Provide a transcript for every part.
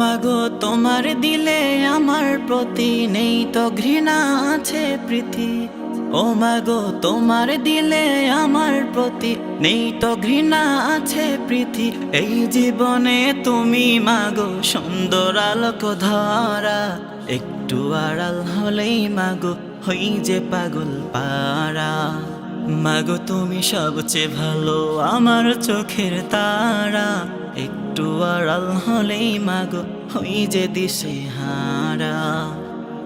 মাগো তোমার দিলে আমার প্রতি নেই তো ঘৃণা আছে প্রীতি। ও মাগো তোমার দিলে আমার প্রতি নেই তো ঘৃণা আছে প্রীতি। এই জীবনে তুমি মাগো, সুন্দর আলোক ধরা। একটু আড়াল হলেই মাগো, হই যে পাগল পারা মাগো, তুমি সবচেয়ে ভালো আমার চোখের তারা। একটু আড়াল হলেই মাগো হই যে দিশে হারা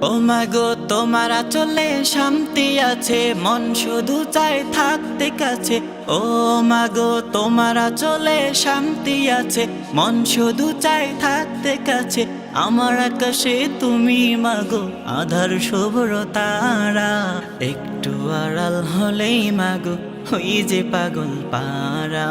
ও মাগো তোমার চলে শান্তি আছে, মন শুধু চায় থাকতে কাছে। ও মাগো তোমার চলে শান্তি আছে, মন শুধু চায় থাকতে কাছে। আমার আকাশে তুমি মাগো আধার শুভ্র তারা একটু আড়াল হলেই মাগো হই যে পাগল পারা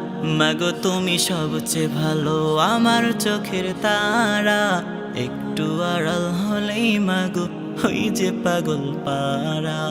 মাগো, তুমি সবচেয়ে ভালো আমার চোখের তারা। একটু আড়াল হলেই মাগো, ওই যে পাগল পারা